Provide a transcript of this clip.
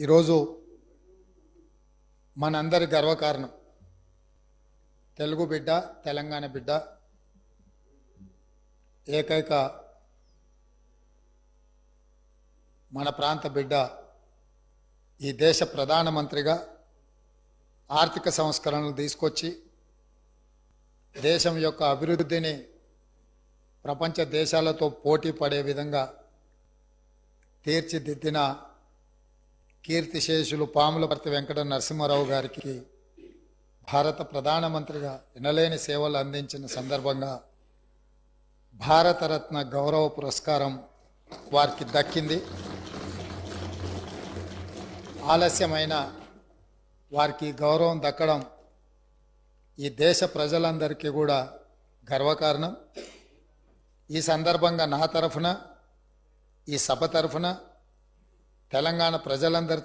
ఈరోజు మనందరి గర్వకారణం. తెలుగు బిడ్డ తెలంగాణ బిడ్డ ఏకైక మన ప్రాంత బిడ్డ ఈ దేశ ప్రధానమంత్రిగా ఆర్థిక సంస్కరణలు తీసుకొచ్చి దేశం యొక్క అభివృద్ధిని ప్రపంచ దేశాలతో పోటీ పడే విధంగా తీర్చిదిద్దిన కీర్తిశేషులు పాములపర్తి వెంకట నరసింహారావు గారికి భారత ప్రధానమంత్రిగా ఎనలేని సేవలు అందించిన సందర్భంగా భారతరత్న గౌరవ పురస్కారం వారికి దక్కింది. ఆలస్యమైన వారికి గౌరవం దక్కడం ఈ దేశ ప్రజలందరికీ కూడా గర్వకారణం. ఈ సందర్భంగా నా తరఫున ఈ సభ తరఫున తెలంగాణ ప్రజలందరి